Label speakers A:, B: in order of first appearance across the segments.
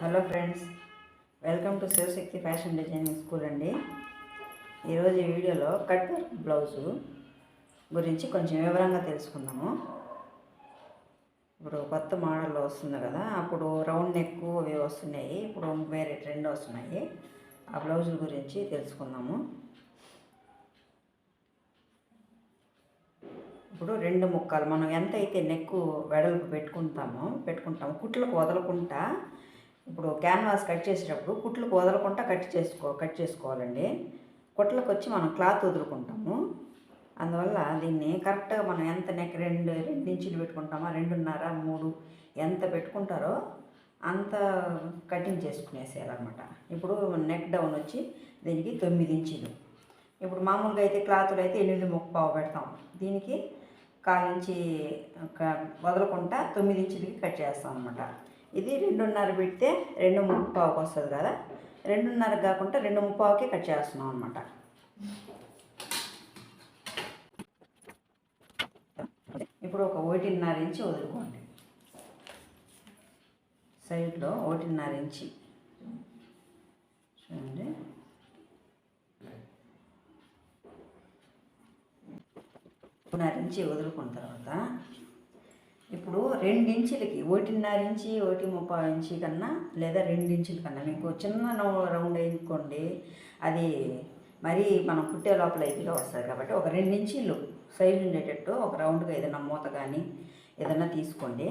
A: Hello friends welcome to Shivashakti fashion designing school అండి. ఈరోజు ఈ వీడియోలో కట్ వర్క్ బ్లౌజు గురించి కొంచెం వివరంగా తెలుసుకుందాము. ఇప్పుడు కొత్త మోడల్లో వస్తుంది కదా అప్పుడు రౌండ్ నెక్ అవి వస్తున్నాయి ఇప్పుడు వేరే ట్రెండ్ వస్తున్నాయి. ఆ బ్లౌజుల గురించి తెలుసుకుందాము. ఇప్పుడు రెండు ముక్కలు మనం ఎంత అయితే నెక్ వెడల్పు పెట్టుకుంటామో పెట్టుకుంటాము కుట్లకు వదలకుండా ఇప్పుడు క్యాన్వాస్ కట్ చేసేటప్పుడు కుట్లకు వదలకుండా కట్ చేసుకో కట్ చేసుకోవాలండి. కుట్లకు వచ్చి మనం క్లాత్ వదులుకుంటాము. అందువల్ల దీన్ని కరెక్ట్గా మనం ఎంత నెక్ రెండు రెండు ఇంచులు పెట్టుకుంటామో రెండున్నర మూడు ఎంత పెట్టుకుంటారో అంత కటింగ్ చేసుకునేసేయాలన్నమాట. ఇప్పుడు నెక్ డౌన్ వచ్చి దీనికి తొమ్మిది ఇంచులు. ఇప్పుడు మామూలుగా అయితే క్లాతులు అయితే ఎనిమిది ముప్పావు పెడతాం. దీనికి కాలించి వదలకుండా తొమ్మిది ఇంచులకి కట్ చేస్తాం అనమాట ఇది రెండున్నర పెడితే రెండు ముప్పావుకి వస్తుంది కదా? రెండున్నర కాకుండా రెండు ముప్పావుకి కట్ చేస్తున్నాం అనమాట ఇప్పుడు ఒక ఒకటిన్నర ఇంచి వదులుకోండి. సైడ్లో ఒకటిన్నర ఇంచి. చూడండి. ఒకటిన్నర ఇంచి వదులుకున్న తర్వాత ఇప్పుడు రెండించులకి ఒకటిన్నర ఇంచి ఒకటి ముప్పై ఇంచి కన్నా లేదా రెండించుల కన్నా. మీకు చిన్న రౌండ్ వేసుకోండి అది మరి మనం కుట్టే లోపల ఇదిగా వస్తుంది కాబట్టి ఒక రెండించీలు సైజు ఉండేటట్టు ఒక రౌండ్గా ఏదైనా మూత కానీ ఏదైనా తీసుకోండి.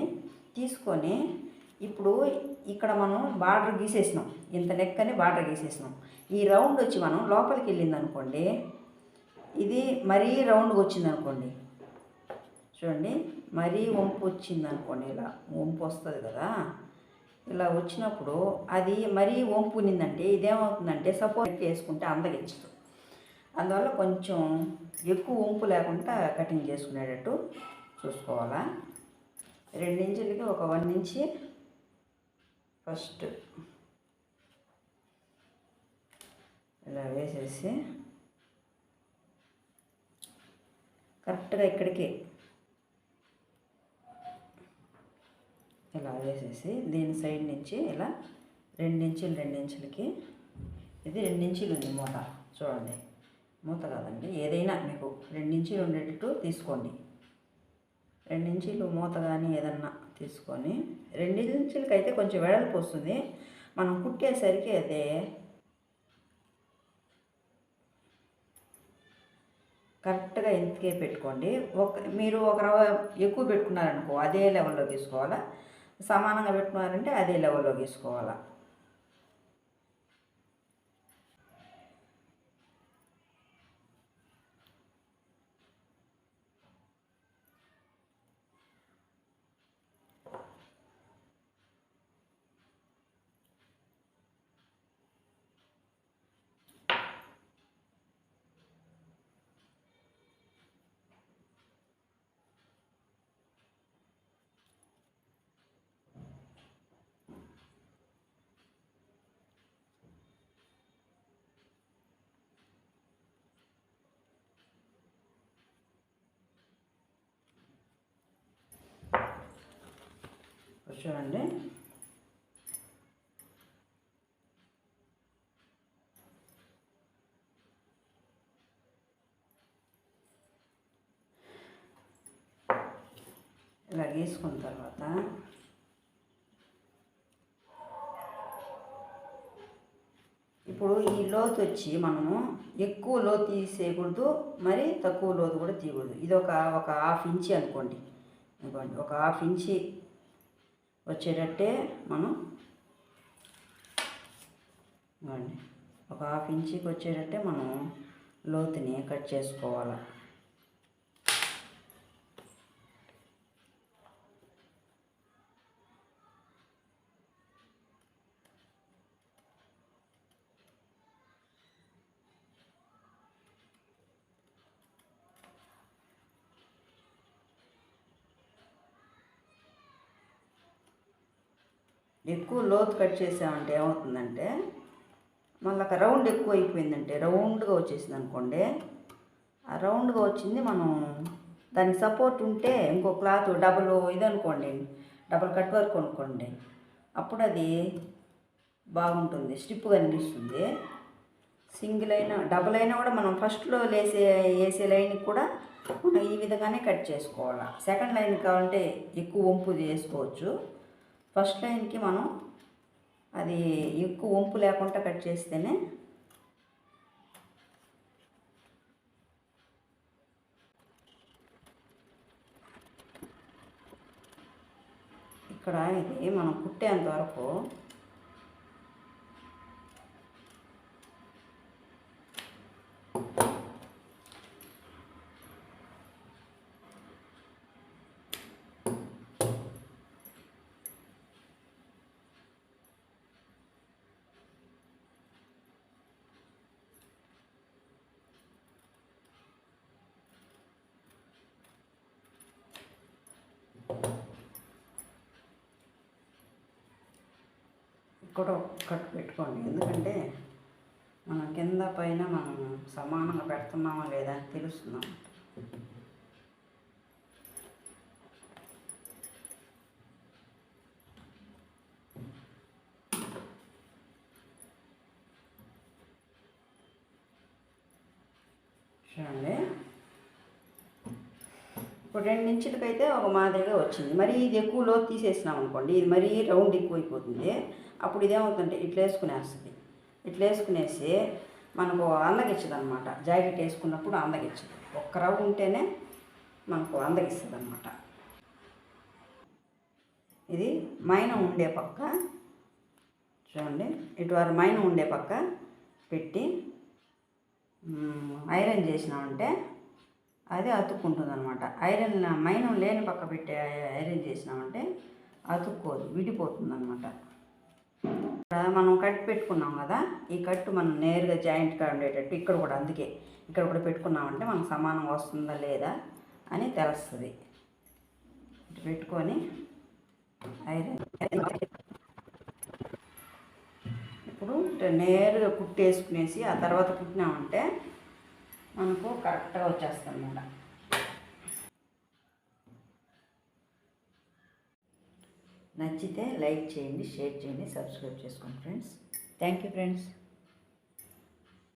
A: తీసుకొని ఇప్పుడు ఇక్కడ మనం బార్డర్ గీసేసినాం. ఇంత నెక్కని బార్డర్ గీసేసినాం. ఈ రౌండ్ వచ్చి మనం లోపలికి వెళ్ళింది అనుకోండి ఇది మరీ రౌండ్గా వచ్చింది అనుకోండి చూడండి మరీ వంపు వచ్చింది అనుకోండి ఇలా వంపు వస్తుంది కదా. ఇలా వచ్చినప్పుడు అది మరీ వంపు ఉన్నిందంటే ఇదేమవుతుందంటే సపోర్ట్ వేసుకుంటే అందగించదు. అందువల్ల కొంచెం ఎక్కువ వంపు లేకుండా కటింగ్ చేసుకునేటట్టు చూసుకోవాలా. రెండించులకి ఒక వన్ ఇంచి ఫస్ట్ ఇలా వేసేసి కరెక్ట్గా ఇక్కడికి ఇలా వేసేసి దీని సైడ్ నుంచి ఇలా రెండించులు రెండించులకి ఇది రెండించులు ఉంది మూత. చూడండి. మూత కాదండి. ఏదైనా మీకు రెండించులు ఉండేటట్టు తీసుకోండి. రెండించులు మూత కానీ ఏదన్నా తీసుకొని రెండించులకి అయితే కొంచెం వెడల్పు వస్తుంది. మనం కుట్టేసరికి అదే కరెక్ట్గా ఇంతకే పెట్టుకోండి. ఒక మీరు ఒక రవ ఎక్కువ పెట్టుకున్నారనుకో అదే లెవెల్లో తీసుకోవాలా? సమానంగా పెట్టుకున్నారంటే అదే లెవెల్లో తీసుకోవాలా చూడండి. ఇలా గీసుకున్న తర్వాత ఇప్పుడు ఈ లోతు వచ్చి మనము ఎక్కువ లోతు తీసేయకూడదు మరి తక్కువ లోతు కూడా తీయకూడదు. ఇది ఒక ఒక హాఫ్ ఇంచి అనుకోండి. అనుకోండి. ఒక హాఫ్ ఇంచి వచ్చేటట్టే మనం ఒక హాఫ్ ఇంచుకి వచ్చేటట్టే మనం లోతుని కట్ చేసుకోవాలి. ఎక్కువ లోతు కట్ చేసామంటే ఏమవుతుందంటే మళ్ళీ ఒక రౌండ్ ఎక్కువ అయిపోయిందంటే రౌండ్గా వచ్చేసింది అనుకోండి ఆ రౌండ్గా వచ్చింది మనం దానికి సపోర్ట్ ఉంటే ఇంకో క్లాత్ డబుల్ ఇది అనుకోండి డబుల్ కట్ వర్క్ అనుకోండి అప్పుడు అది బాగుంటుంది స్టిప్ కనిపిస్తుంది సింగిల్ అయినా డబుల్ అయినా కూడా మనం ఫస్ట్లో లేసే వేసే లైన్కి కూడా మనం ఈ విధంగానే కట్ చేసుకోవాలి. సెకండ్ లైన్ కావాలంటే ఎక్కువ వంపు చేసుకోవచ్చు. ఫస్ట్ లైన్కి మనం అది ఎక్కువ వంపు లేకుండా కట్ చేస్తేనే ఇక్కడ ఇది మనం కుట్టేంత వరకు ఇక్కడ కట్టు పెట్టుకోండి. ఎందుకంటే మనం కింద పైన మనం సమానంగా పెడుతున్నామా లేదా అని తెలుస్తున్నాం చూడండి. ఇప్పుడు రెండు నిమిషాలకైతే ఒక మాదిరిగా వచ్చింది. మరి ఇది ఎక్కువ లోతు తీసేసినాం అనుకోండి. ఇది మరీ రౌండ్ ఎక్కువైపోతుంది. అప్పుడు ఇదేమవుతుందంటే ఇట్లా వేసుకునేస్తుంది. ఇట్లా వేసుకునేసి మనకు అందగిచ్చదు అనమాట జాకెట్ వేసుకున్నప్పుడు అందగిచ్చదు. ఒక్క రవ్వ ఉంటేనే మనకు అందగిస్తుంది అనమాట ఇది మైనం ఉండే పక్క చూడండి. ఇటువారు మైనం ఉండే పక్క పెట్టి ఐరన్ చేసినామంటే అది అతుక్కుంటుంది అనమాట ఐరన్ మైనం లేని పక్క పెట్టి ఐరన్ చేసినామంటే అతుక్కోదు విడిపోతుంది అనమాట మనం కట్ పెట్టుకున్నాం కదా ఈ కట్టు మనం నేరుగా జాయింట్గా ఉండేటట్టు ఇక్కడ కూడా అందుకే. ఇక్కడ కూడా పెట్టుకున్నామంటే మనకు సమానంగా వస్తుందా లేదా అని తెలుస్తుంది. ఇటు పెట్టుకొని ఐరన్ ఇప్పుడు నేరుగా కుట్టేసుకునేసి ఆ తర్వాత కుట్టినామంటే మనకు కరెక్ట్గా వచ్చేస్తుంది అన్నమాట నచ్చితే లైక్ చేయండి షేర్ చేయండి సబ్స్క్రైబ్ చేసుకోండి ఫ్రెండ్స్. Thank you friends.